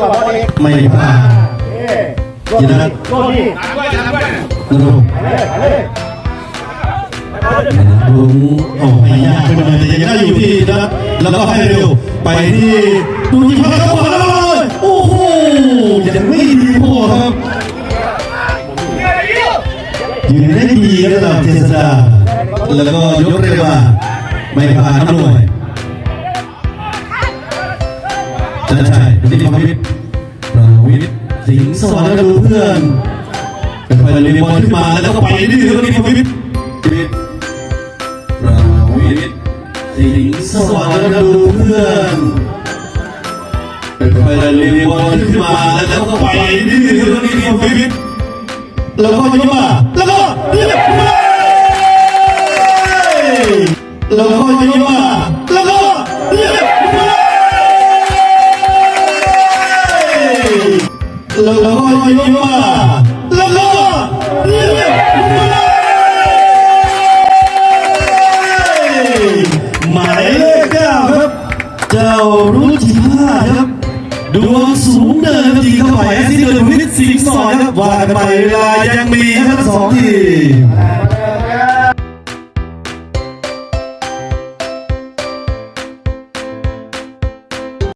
ตัวบอลเองไม่พลาดเอ้ยจินัทโดนดีนรงค์ไปเลยไปเลยลุงออกให้ยากขึ้นมาแต่ยังได้อยู่ที่นัดแล้วก็ให้เร็วไปที่ดูที่พักเข้ามาเลยโอ้โหยังไม่ดีพอครับยืนได้ดีระดับเจษดาแล้วก็ยกเร็วมาไม่ผ่านหน่วยจันชัยดูที่พวิทย์ประวิทย์ สิงห์สวรรค์ดูเพื่อนไปเลยบอลขึ้นมาแล้วก็ไปนี่แล้วก็นี่พวิทย์พวิทย์ประวิทย์สิงห์สวรรค์ดูเพื่อนไปเลยบอลขึ้นมาแล้วก็ไปนี่แล้วก็นี่พวิทย์แล้วก็ยกมาแล้วก็เรียบร้อยแล้วก็ยกมา แล้วก็ยกมาแล้วก็เรียบร้อยหมายเลขเก้าครับ เจ้ารุจิภาครับดวงสูงเดินยิงเข้าไปที่เดินวิทย์สิงสอนครับว่ากันไปเวลายังมีครับสองที